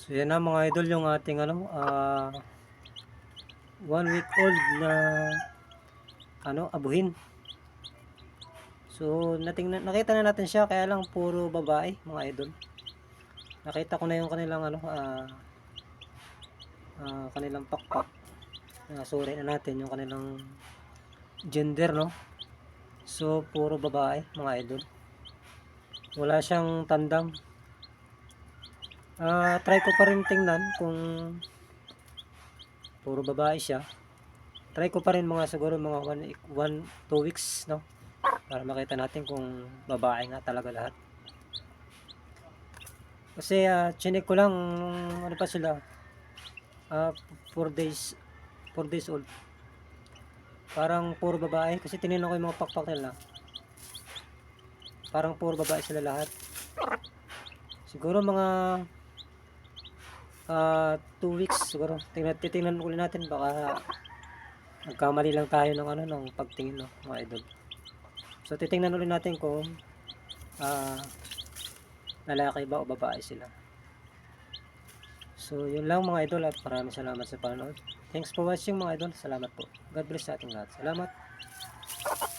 So yan na mga idol yung ating ano ah one week old na ano abuhin. So natingnan nakita na natin siya kaya lang puro babae mga idol. Nakita ko na yung kanilang ano ah ah, kanilang pakpak. Uh, sorry na natin yung kanilang gender no. So puro babae mga idol. Wala siyang tandang. Ah, try ko pa rin tingnan kung puro babae siya. Try ko pa rin mga siguro mga 1 1 2 weeks, no? Para makita natin kung babae nga talaga lahat. Kasi ah, chinek ko lang ano pa sila. Ah, 4 days 4 days old. Parang puro babae kasi tinignan ko yung mga pakpak nila. Parang puro babae sila lahat. Siguro mga ah 2 weeks siguro. Tingnan titingnan ulit natin baka nagkamali lang tayo ng ano ng pagtingin no, mga idol. So titingnan ulit natin kung ah lalaki ba o babae sila. So yun lang mga idol at maraming salamat sa panonood. Thanks for watching mga idol. Salamat po. God bless sa ating lahat. Salamat.